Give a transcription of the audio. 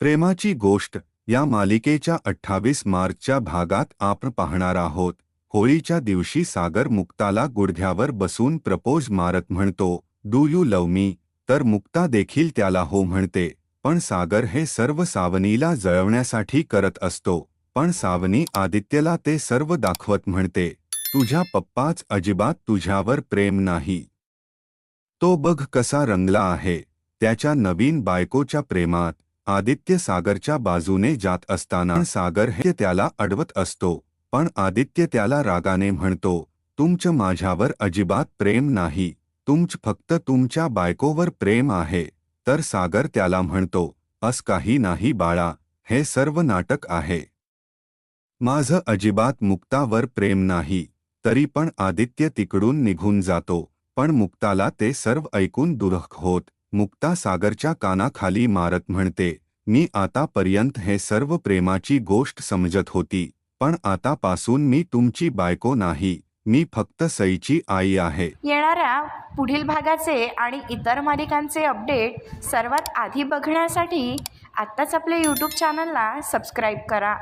प्रेमाची गोष्ट या मालिकेच्या अठ्ठावीस मार्चच्या भागात आपण पाहणार आहोत. होळीच्या दिवशी सागर मुक्ताला गुडघ्यावर बसून प्रपोज मारत म्हणतो डू यू लव मी? तर मुक्ता देखील त्याला हो म्हणते पण सागर हे सर्व सावनीला जळवण्यासाठी करत असतो पण सावनी आदित्यला ते सर्व दाखवत म्हणते तुझ्या पप्पाच अजिबात तुझ्यावर प्रेम नाही. तो बघ कसा रंगला आहे त्याच्या नवीन बायकोच्या प्रेमात. आदित्य सागरच्या बाजूने जात असताना सागर हे त्याला अडवत असतो. पण आदित्य त्याला रागाने म्हणतो तुमचं माझ्यावर अजिबात प्रेम नाही. तुमच फक्त तुमच्या बायकोवर प्रेम आहे. तर सागर त्याला म्हणतो अस काही नाही बाळा हे सर्व नाटक आहे. माझं अजिबात मुक्तावर प्रेम नाही. तरी पण आदित्य तिकडून निघून जातो पण मुक्ताला ते सर्व ऐकून दुरख होत. मुक्ता सागरच्या कानाखाली मारत म्हणते मी आतापर्यंत हे सर्व प्रेमाची गोष्ट समजत होती पण आतापासून मी तुमची बायको नाही मी फक्त सईची आई आहे. येणाऱ्या पुढील भागाचे आणि इतर मालिकांचे अपडेट सर्वात आधी बघण्यासाठी आत्ताच आपल्या यूट्यूब चॅनलला सबस्क्राईब करा.